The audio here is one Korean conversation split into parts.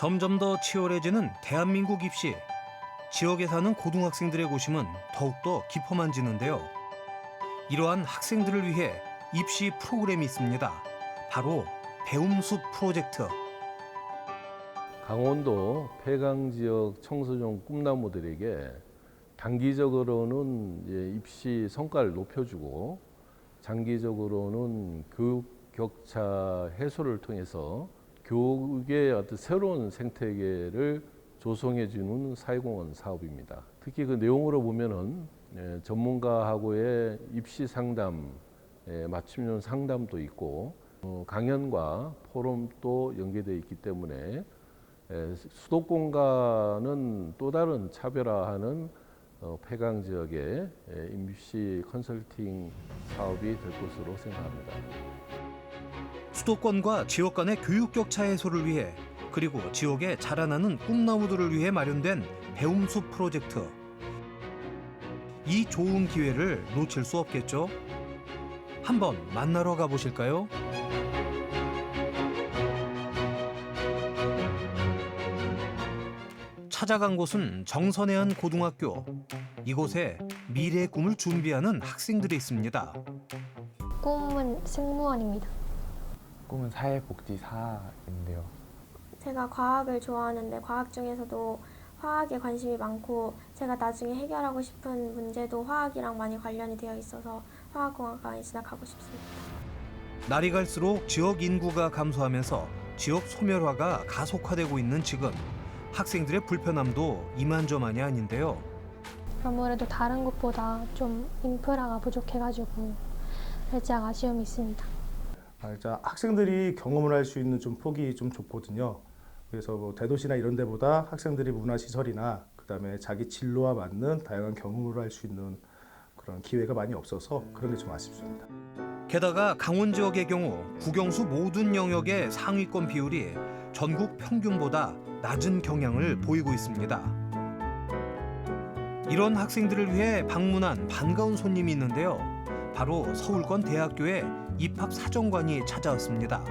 점점 더 치열해지는 대한민국 입시. 지역에 사는 고등학생들의 고심은 더욱더 깊어만지는데요. 이러한 학생들을 위해 입시 프로그램이 있습니다. 바로 배움숲 프로젝트. 강원도 폐강 지역 청소년 꿈나무들에게 단기적으로는 입시 성과를 높여주고 장기적으로는 교육 격차 해소를 통해서 교육의 어떤 새로운 생태계를 조성해 주는 사회공헌 사업입니다. 특히 그 내용으로 보면은 예, 전문가하고의 입시 상담, 예, 맞춤형 상담도 있고 어, 강연과 포럼도 연계되어 있기 때문에 에, 수도권과는 또 다른 차별화하는 어, 폐강 지역의 에, 임시 컨설팅 사업이 될 것으로 생각합니다. 수도권과 지역 간의 교육 격차 해소를 위해 그리고 지역에 자라나는 꿈나무들을 위해 마련된 배움숲 프로젝트. 이 좋은 기회를 놓칠 수 없겠죠? 한번 만나러 가보실까요? 찾아간 곳은 정선해안 고등학교. 이곳에 미래의 꿈을 준비하는 학생들이 있습니다. 꿈은 승무원입니다. 꿈은 사회복지사인데요. 제가 과학을 좋아하는데 과학 중에서도 화학에 관심이 많고 제가 나중에 해결하고 싶은 문제도 화학이랑 많이 관련이 되어 있어서 화학공학과에 진학하고 싶습니다. 날이 갈수록 지역 인구가 감소하면서 지역 소멸화가 가속화되고 있는 지금 학생들의 불편함도 이만저만이 아닌데요. 아무래도 다른 곳보다 좀 인프라가 부족해가지고 살짝 아쉬움이 있습니다. 아, 자, 학생들이 경험을 할 수 있는 좀 폭이 좀 좁거든요. 그래서 뭐 대도시나 이런 데보다 학생들이 문화 시설이나 그다음에 자기 진로와 맞는 다양한 경험을 할 수 있는 그런 기회가 많이 없어서 그런 게 좀 아쉽습니다. 게다가 강원 지역의 경우 국영수 모든 영역의 상위권 비율이 전국 평균보다 낮은 경향을 보이고 있습니다. 이런 학생들을 위해 방문한 반가운 손님이 있는데요. 바로 서울권 대학교의 입학 사정관이 찾아왔습니다.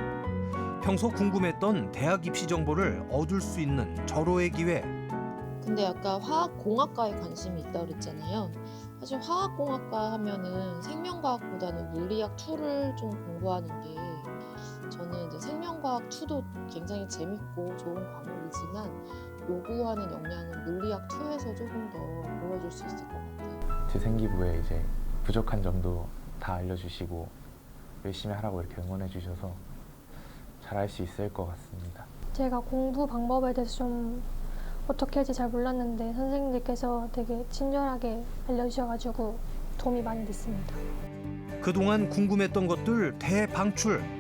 평소 궁금했던 대학 입시 정보를 얻을 수 있는 절호의 기회. 근데 아까 화학공학과에 관심이 있다고 그랬잖아요. 사실 화학공학과 하면은 생명과학보다는 물리학 2를 좀 공부하는 게 생명과학 2도 굉장히 재밌고 좋은 과목이지만 요구하는 역량은 물리학 2에서 조금 더 보여줄 수 있을 것 같아요. 제 생기부에 이제 부족한 점도 다 알려주시고 열심히 하라고 이렇게 응원해 주셔서 잘할 수 있을 것 같습니다. 제가 공부 방법에 대해서 좀 어떻게 할지 잘 몰랐는데 선생님들께서 되게 친절하게 알려주셔가지고 도움이 많이 됐습니다. 그동안 궁금했던 것들 대방출.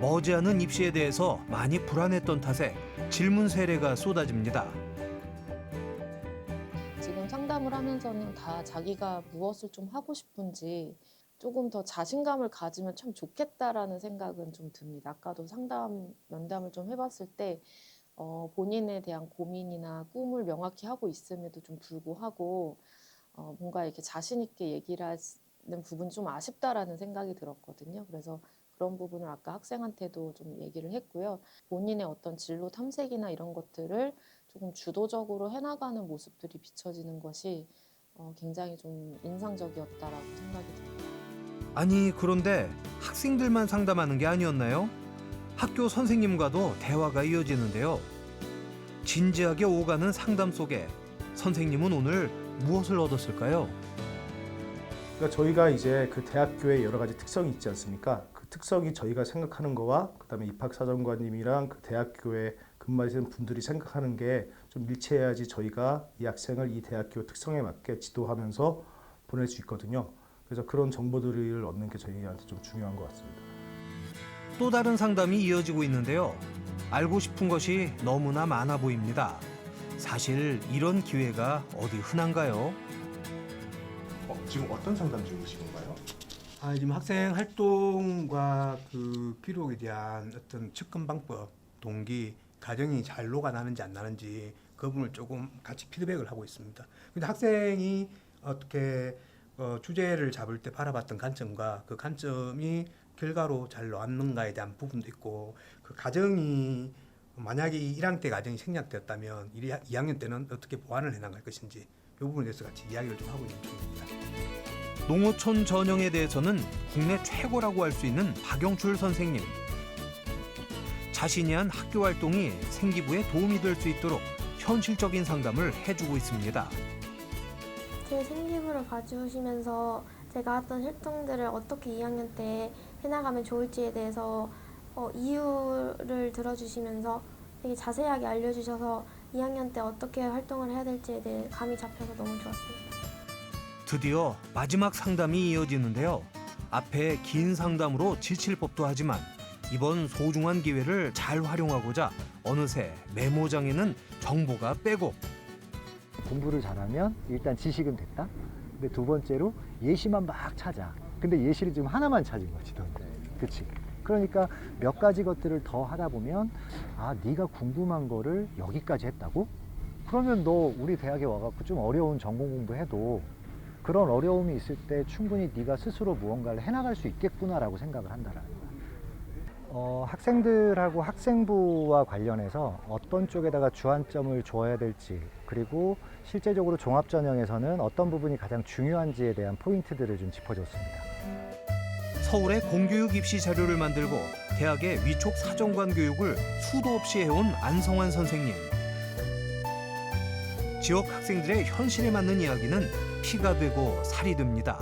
머지않은 입시에 대해서 많이 불안했던 탓에 질문 세례가 쏟아집니다. 지금 상담을 하면서는 다 자기가 무엇을 좀 하고 싶은지 조금 더 자신감을 가지면 참 좋겠다라는 생각은 좀 듭니다. 아까도 상담 면담을 좀 해봤을 때 어, 본인에 대한 고민이나 꿈을 명확히 하고 있음에도 좀 불구하고 어, 뭔가 이렇게 자신 있게 얘기를 하는 부분이 좀 아쉽다라는 생각이 들었거든요. 그래서 그런 부분을 아까 학생한테도 좀 얘기를 했고요. 본인의 어떤 진로 탐색이나 이런 것들을 조금 주도적으로 해나가는 모습들이 비춰지는 것이 어, 굉장히 좀 인상적이었다라고 생각이 듭니다. 아니 그런데 학생들만 상담하는 게 아니었나요? 학교 선생님과도 대화가 이어지는데요. 진지하게 오가는 상담 속에 선생님은 오늘 무엇을 얻었을까요? 그러니까 저희가 이제 그 대학교의 여러 가지 특성이 있지 않습니까? 그 특성이 저희가 생각하는 거와 그다음에 입학 사정관님이랑 그 대학교에 근무하시는 분들이 생각하는 게 좀 일치해야지 저희가 이 학생을 이 대학교 특성에 맞게 지도하면서 보낼 수 있거든요. 그래서 그런 정보들을 얻는 게 저희한테 좀 중요한 것 같습니다. 또 다른 상담이 이어지고 있는데요. 알고 싶은 것이 너무나 많아 보입니다. 사실 이런 기회가 어디 흔한가요? 어, 지금 어떤 상담 중이신 건가요? 아, 지금 학생 활동과 그 기록에 대한 어떤 접근 방법, 동기, 과정이 잘 녹아나는지 안 나는지 그 부분을 조금 같이 피드백을 하고 있습니다. 근데 학생이 어떻게 어, 주제를 잡을 때 바라봤던 관점과 그 관점이 결과로 잘 나왔는가에 대한 부분도 있고 그 과정이 만약에 이 1학년 때 과정이 생략되었다면 2학년 때는 어떻게 보완을 해나갈 것인지 이 부분에 대해서 같이 이야기를 좀 하고 있는 중입니다. 농어촌 전형에 대해서는 국내 최고라고 할 수 있는 박영출 선생님. 자신이 한 학교 활동이 생기부에 도움이 될 수 있도록 현실적인 상담을 해주고 있습니다. 제 생기부를 봐주시면서 제가 했던 활동들을 어떻게 2학년 때 해나가면 좋을지에 대해서 어, 이유를 들어주시면서 되게 자세하게 알려주셔서 2학년 때 어떻게 활동을 해야 될지에 대해 감이 잡혀서 너무 좋았습니다. 드디어 마지막 상담이 이어지는데요. 앞에 긴 상담으로 지칠 법도 하지만 이번 소중한 기회를 잘 활용하고자 어느새 메모장에는 정보가 빼곡. 공부를 잘하면 일단 지식은 됐다. 근데 두 번째로 예시만 막 찾아. 근데 예시를 지금 하나만 찾은 거지, 너. 그치? 그러니까 몇 가지 것들을 더 하다 보면 아, 네가 궁금한 거를 여기까지 했다고? 그러면 너 우리 대학에 와갖고 좀 어려운 전공 공부해도 그런 어려움이 있을 때 충분히 네가 스스로 무언가를 해나갈 수 있겠구나라고 생각을 한다라는 거야. 어, 학생들하고 학생부와 관련해서 어떤 쪽에다가 주안점을 줘야 될지 그리고 실제적으로 종합전형에서는 어떤 부분이 가장 중요한지에 대한 포인트들을 좀 짚어줬습니다. 서울의 공교육 입시 자료를 만들고 대학의 위촉 사정관 교육을 수도 없이 해온 안성환 선생님. 지역 학생들의 현실에 맞는 이야기는 피가 되고 살이 됩니다.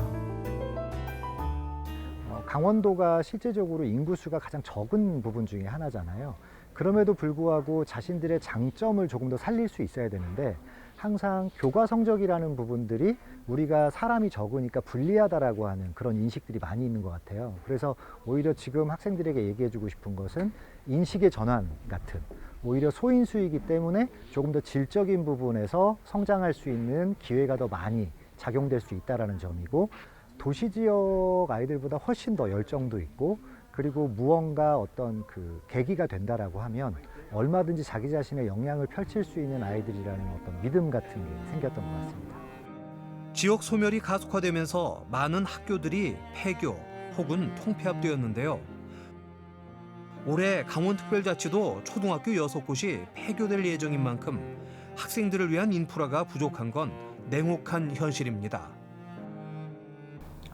어, 강원도가 실제적으로 인구수가 가장 적은 부분 중에 하나잖아요. 그럼에도 불구하고 자신들의 장점을 조금 더 살릴 수 있어야 되는데 항상 교과 성적이라는 부분들이 우리가 사람이 적으니까 불리하다라고 하는 그런 인식들이 많이 있는 것 같아요. 그래서 오히려 지금 학생들에게 얘기해주고 싶은 것은 인식의 전환 같은 오히려 소인수이기 때문에 조금 더 질적인 부분에서 성장할 수 있는 기회가 더 많이 작용될 수 있다라는 점이고 도시 지역 아이들보다 훨씬 더 열정도 있고 그리고 무언가 어떤 그 계기가 된다라고 하면 얼마든지 자기 자신의 역량을 펼칠 수 있는 아이들이라는 어떤 믿음 같은 게 생겼던 것 같습니다. 지역 소멸이 가속화되면서 많은 학교들이 폐교 혹은 통폐합되었는데요. 올해 강원특별자치도 초등학교 6곳이 폐교될 예정인 만큼 학생들을 위한 인프라가 부족한 건 냉혹한 현실입니다.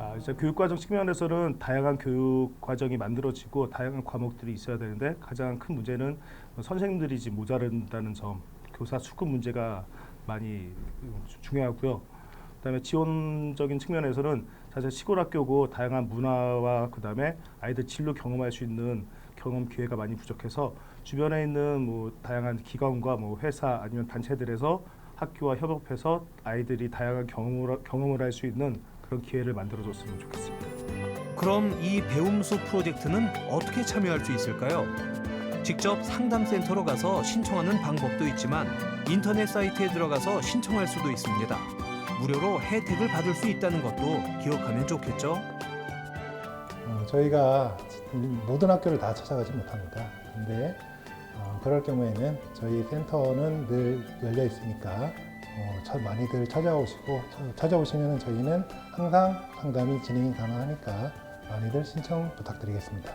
아, 이제 교육과정 측면에서는 다양한 교육 과정이 만들어지고 다양한 과목들이 있어야 되는데 가장 큰 문제는 선생님들이 지금 모자란다는 점, 교사 수급 문제가 많이 중요하고요. 그다음에 지원적인 측면에서는 사실 시골 학교고 다양한 문화와 그다음에 아이들 진로 경험할 수 있는 경험 기회가 많이 부족해서 주변에 있는 뭐 다양한 기관과 뭐 회사 아니면 단체들에서 학교와 협업해서 아이들이 다양한 경험을 경험을 할 수 있는 그런 기회를 만들어줬으면 좋겠습니다. 그럼 이 배움수 프로젝트는 어떻게 참여할 수 있을까요? 직접 상담센터로 가서 신청하는 방법도 있지만 인터넷 사이트에 들어가서 신청할 수도 있습니다. 무료로 혜택을 받을 수 있다는 것도 기억하면 좋겠죠? 어, 저희가 모든 학교를 다 찾아가지 못합니다. 근데 어, 그럴 경우에는 저희 센터는 늘 열려 있으니까 어, 참 많이들 찾아오시고 찾아오시면 저희는 항상 상담이 진행이 가능하니까 많이들 신청 부탁드리겠습니다.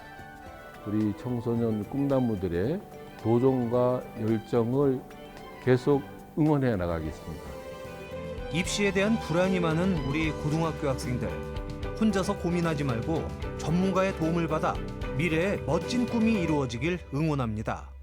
우리 청소년 꿈나무들의 도전과 열정을 계속 응원해 나가겠습니다. 입시에 대한 불안이 많은 우리 고등학교 학생들 혼자서 고민하지 말고 전문가의 도움을 받아 미래의 멋진 꿈이 이루어지길 응원합니다.